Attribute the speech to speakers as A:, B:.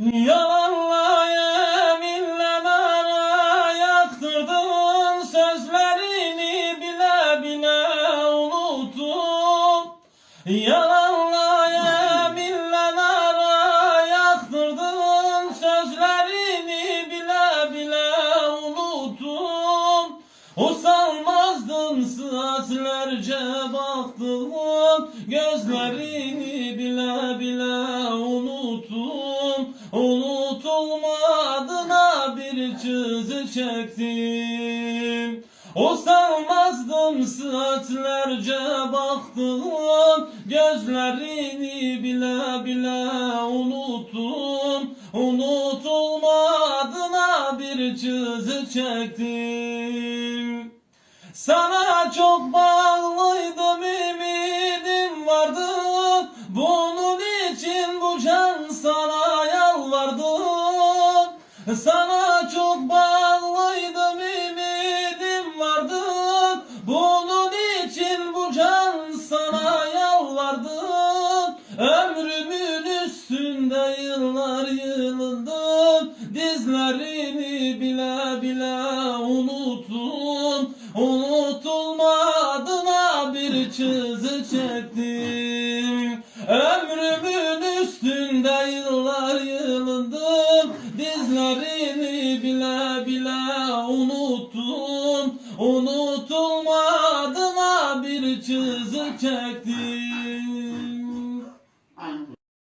A: Yalanla yeminle nara yaktırdın Sözlerini bile bile unuttum. Yalanla yeminle nara yaktırdın Sözlerini bile bile unuttum. Usanmazdın saatlerce baktım Gözlerini unuttum Unutulmadığına bir çizi çektim. Usanmazdım saatlerce baktım. Gözlerini bile bile unuttum. Unutulmadığına bir çizi çektim. Sana çok bağlıydım ümidim vardı. Bunun için bu can Sana çok bağlıydım ümidim vardı. Bunun için bu can sana yalvardım Ömrümün üstünde yıllar yılındım Dizlerini bile bile unuttum Unutulmadığına bir çizi çektim. Ömrümün üstünde çizecektim